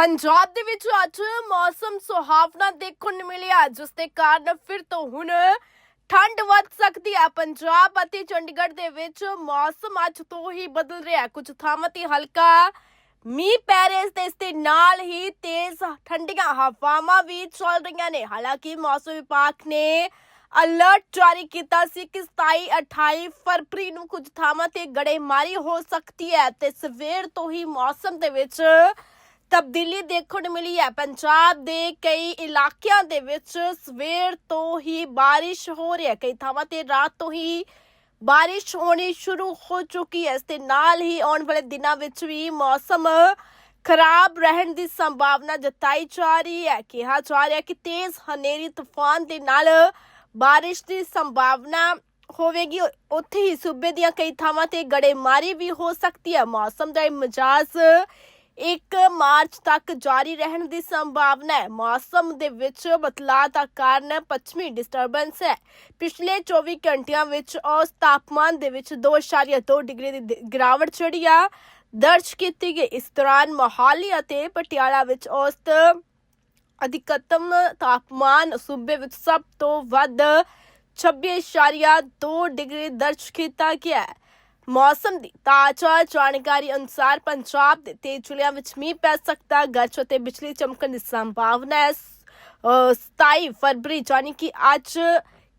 ਪੰਜਾਬ ਦੇ ਵਿੱਚ ਅੱਜ ਮੌਸਮ ਸੁਹਾਵਣਾ ਦੇਖਣ ਨੂੰ ਮਿਲਿਆ, ਜਿਸ ਦੇ ਕਾਰਨ ਫਿਰ ਤੋਂ ਹੁਣ ਠੰਡ ਵੱਧ ਸਕਦੀ ਹੈ। ਪੰਜਾਬ ਅਤੇ ਚੰਡੀਗੜ੍ਹ ਦੇ ਵਿੱਚ ਮੌਸਮ ਅੱਜ ਤੋਂ ਹੀ ਬਦਲ ਰਿਹਾ ਹੈ। ਕੁਝ ਥਾਵਾਂ ਤੇ ਹਲਕਾ ਮੀਂਹ ਪੈ ਰਿਹਾ ਹੈ ਤੇ ਇਸ ਦੇ ਨਾਲ ਹੀ ਤੇਜ਼ ਠੰਡੀਆਂ ਹਵਾਵਾਂ ਵੀ ਚੱਲ ਰਹੀਆਂ ਨੇ। ਹਾਲਾਂਕਿ ਮੌਸਮ ਵਿਭਾਗ ਨੇ ਅਲਰਟ ਜਾਰੀ ਕੀਤਾ ਸੀ ਕਿ 27 28 ਫਰਵਰੀ ਨੂੰ ਕੁਝ ਥਾਵਾਂ ਤੇ ਗੜੇਮਾਰੀ ਹੋ ਸਕਦੀ ਹੈ ਤੇ ਸਵੇਰ ਤੋਂ ਹੀ ਮੌਸਮ ਦੇ ਵਿੱਚ ਤਬਦੀਲੀ ਦੇਖਣ ਨੂੰ ਮਿਲੀ ਹੈ। ਪੰਜਾਬ ਦੇ ਕਈ ਇਲਾਕਿਆਂ ਦੇ ਵਿੱਚ ਸਵੇਰ ਤੋਂ ਹੀ ਬਾਰਿਸ਼ ਹੋ ਰਹੀ ਹੈ। ਕਈ ਥਾਵਾਂ ਤੇ ਰਾਤ ਤੋਂ ਹੀ ਬਾਰਿਸ਼ ਹੋਣੀ ਸ਼ੁਰੂ ਹੋ ਚੁੱਕੀ ਹੈ। ਇਸ ਦੇ ਨਾਲ ਹੀ ਆਉਣ ਵਾਲੇ ਦਿਨਾਂ ਵਿੱਚ ਵੀ ਮੌਸਮ ਖਰਾਬ ਰਹਿਣ ਦੀ ਸੰਭਾਵਨਾ ਜਤਾਈ ਜਾ ਰਹੀ ਹੈ। ਕਿਹਾ ਜਾ ਰਿਹਾ ਕਿ ਤੇਜ਼ ਹਨੇਰੀ ਤੂਫਾਨ ਦੇ ਨਾਲ ਬਾਰਿਸ਼ ਦੀ ਸੰਭਾਵਨਾ ਹੋਵੇਗੀ। ਉੱਥੇ ਹੀ ਸੂਬੇ ਦੀਆਂ ਕਈ ਥਾਵਾਂ ਤੇ ਗੜੇਮਾਰੀ ਵੀ ਹੋ ਸਕਦੀ ਹੈ। ਮੌਸਮ ਦਾ ਇਹ ਮਿਜਾਜ਼ 1 ਮਾਰਚ ਤੱਕ ਜਾਰੀ ਰਹਿਣ ਦੀ ਸੰਭਾਵਨਾ ਹੈ। ਮੌਸਮ ਦੇ ਵਿੱਚ ਬਦਲਾਅ ਦਾ ਕਾਰਨ ਪੱਛਮੀ ਡਿਸਟਰਬੈਂਸ ਹੈ। ਪਿਛਲੇ 24 ਘੰਟਿਆਂ ਵਿੱਚ ਔਸਤ ਤਾਪਮਾਨ ਦੇ ਵਿੱਚ 2.2 ਡਿਗਰੀ ਦੀ ਗਿਰਾਵਟ ਜਿਹੜੀ ਆ, ਦਰਜ ਕੀਤੀ ਗਈ। ਇਸ ਦੌਰਾਨ ਮੋਹਾਲੀ ਅਤੇ ਪਟਿਆਲਾ ਵਿੱਚ ਔਸਤ ਅਧਿਕਤਮ ਤਾਪਮਾਨ ਸੂਬੇ ਵਿੱਚ ਸਭ ਤੋਂ ਵੱਧ 26.2 ਡਿਗਰੀ ਦਰਜ ਕੀਤਾ ਗਿਆ ਹੈ। ਮੌਸਮ ਦੀ ਤਾਜ਼ਾ ਜਾਣਕਾਰੀ ਅਨੁਸਾਰ ਪੰਜਾਬ ਦੇ ਤੇਜ਼ ਜ਼ਿਲ੍ਹਿਆਂ ਵਿੱਚ ਮੀਂਹ ਪੈ ਸਕਦਾ ਗੱਜ ਅਤੇ ਬਿਜਲੀ ਚਮਕਣ ਦੀ ਸੰਭਾਵਨਾ ਹੈ। 27 ਫਰਵਰੀ ਯਾਨੀ ਕਿ ਅੱਜ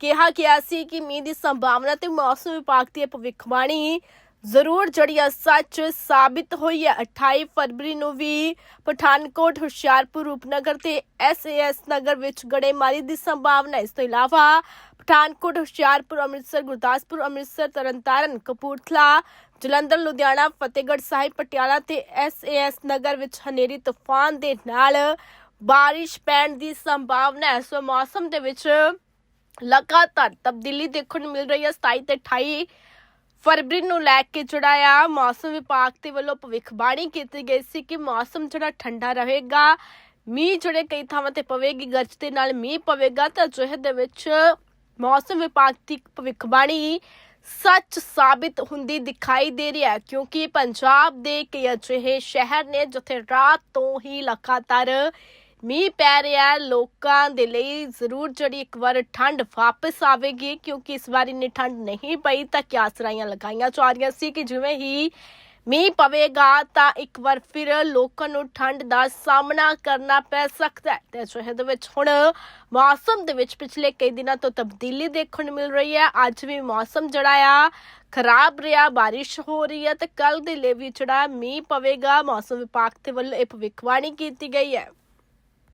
ਕਿਹਾ ਗਿਆ ਸੀ ਕਿ ਮੀਂਹ ਦੀ ਸੰਭਾਵਨਾ ਤੇ ਮੌਸਮ ਵਿਭਾਗ ਦੀ ਭਵਿੱਖਬਾਣੀ ਜ਼ਰੂਰ ਜਿਹੜੀ ਆ ਸੱਚ ਸਾਬਿਤ ਹੋਈ ਹੈ। 28 ਫਰਵਰੀ ਨੂੰ ਵੀ ਪਠਾਨਕੋਟ, ਹੁਸ਼ਿਆਰਪੁਰ, ਰੂਪਨਗਰ ਤੇ ਐਸਏਐਸ ਨਗਰ ਵਿੱਚ ਗੜੇਮਾਰੀ ਦੀ ਸੰਭਾਵਨਾ ਇਸ ਤੋਂ ਇਲਾਵਾ ਪਠਾਨਕੋਟ, ਹੁਸ਼ਿਆਰਪੁਰ, ਅੰਮ੍ਰਿਤਸਰ, ਗੁਰਦਾਸਪੁਰ, ਅੰਮ੍ਰਿਤਸਰ, ਤਰਨਤਾਰਨ, ਕਪੂਰਥਲਾ, ਜਲੰਧਰ, ਲੁਧਿਆਣਾ, ਫਤਿਹਗੜ੍ਹ ਸਾਹਿਬ, ਪਟਿਆਲਾ ਤੇ ਐਸਏਐਸ ਨਗਰ ਵਿੱਚ ਹਨੇਰੀ ਤੂਫਾਨ ਦੇ ਨਾਲ ਬਾਰਿਸ਼ ਪੈਣ ਦੀ ਸੰਭਾਵਨਾ ਹੈ। ਸੋ ਮੌਸਮ ਦੇ ਵਿੱਚ ਲਗਾਤਾਰ ਤਬਦੀਲੀ ਦੇਖਣ ਨੂੰ ਮਿਲ ਰਹੀ ਹੈ। 27 ਤੇ 28 ਫਰਵਰੀ ਨੂੰ ਲੈ ਕੇ ਜਿਹੜਾ ਆ, ਮੌਸਮ ਵਿਭਾਗ ਦੇ ਵੱਲੋਂ ਭਵਿੱਖਬਾਣੀ ਕੀਤੀ ਗਈ ਸੀ ਕਿ ਮੌਸਮ ਜਿਹੜਾ ਠੰਡਾ ਰਹੇਗਾ। ਮੀਂਹ ਜਿਹੜੇ ਕਈ ਥਾਵਾਂ ਤੇ ਪਵੇਗੀ, ਗਰਜ ਦੇ ਨਾਲ ਮੀਂਹ ਪਵੇਗਾ ਤਾਂ ਅਜਿਹੇ ਦੇ ਵਿੱਚ ਮੌਸਮ ਵਿਭਾਗ ਦੀ ਭਵਿੱਖਬਾਣੀ ਸੱਚ ਸਾਬਿਤ ਹੁੰਦੀ ਦਿਖਾਈ ਦੇ ਰਹੀ ਹੈ, ਕਿਉਂਕਿ ਪੰਜਾਬ ਦੇ ਕਈ ਅਜਿਹੇ ਸ਼ਹਿਰ ਨੇ ਜਿੱਥੇ ਰਾਤ ਤੋਂ ਹੀ ਲਗਾਤਾਰ ਮੀਂਹ ਪੈ ਰਿਹਾ ਲੋਕਾਂ ਦੇ ਲਈ ਜ਼ਰੂਰ ਜਿਹੜੀ ਇੱਕ ਵਾਰ ਠੰਡ ਵਾਪਸ ਆਵੇਗੀ, ਕਿਉਂਕਿ ਇਸ ਵਾਰ ਇੰਨੀ ਠੰਡ ਨਹੀਂ ਪਈ ਤਾਂ ਕਿਆਸਰਾਈਆਂ ਲਗਾਈਆਂ ਜਾ ਰਹੀਆਂ ਸੀ ਕਿ ਜਿਵੇਂ ਹੀ ਮੀਂਹ ਪਵੇਗਾ ਤਾਂ ਇੱਕ ਵਾਰ ਫਿਰ ਲੋਕਾਂ ਨੂੰ ਠੰਡ ਦਾ ਸਾਹਮਣਾ ਕਰਨਾ ਪੈ ਸਕਦਾ ਹੈ। ਤੇ ਸ਼ਹਿਦ ਵਿੱਚ ਹੁਣ ਮੌਸਮ ਦੇ ਵਿੱਚ ਪਿਛਲੇ ਕਈ ਦਿਨਾਂ ਤੋਂ ਤਬਦੀਲੀ ਦੇਖਣ ਨੂੰ ਮਿਲ ਰਹੀ ਹੈ। ਅੱਜ ਵੀ ਮੌਸਮ ਜਿਹੜਾ ਆ, ਖਰਾਬ ਰਿਹਾ, ਬਾਰਿਸ਼ ਹੋ ਰਹੀ ਹੈ ਤੇ ਕੱਲ ਦੇ ਲਈ ਵੀ ਜਿਹੜਾ ਮੀਂਹ ਪਵੇਗਾ, ਮੌਸਮ ਵਿਭਾਗ ਦੇ ਵੱਲੋਂ ਇਹ ਭਵਿੱਖਬਾਣੀ ਕੀਤੀ ਗਈ ਹੈ।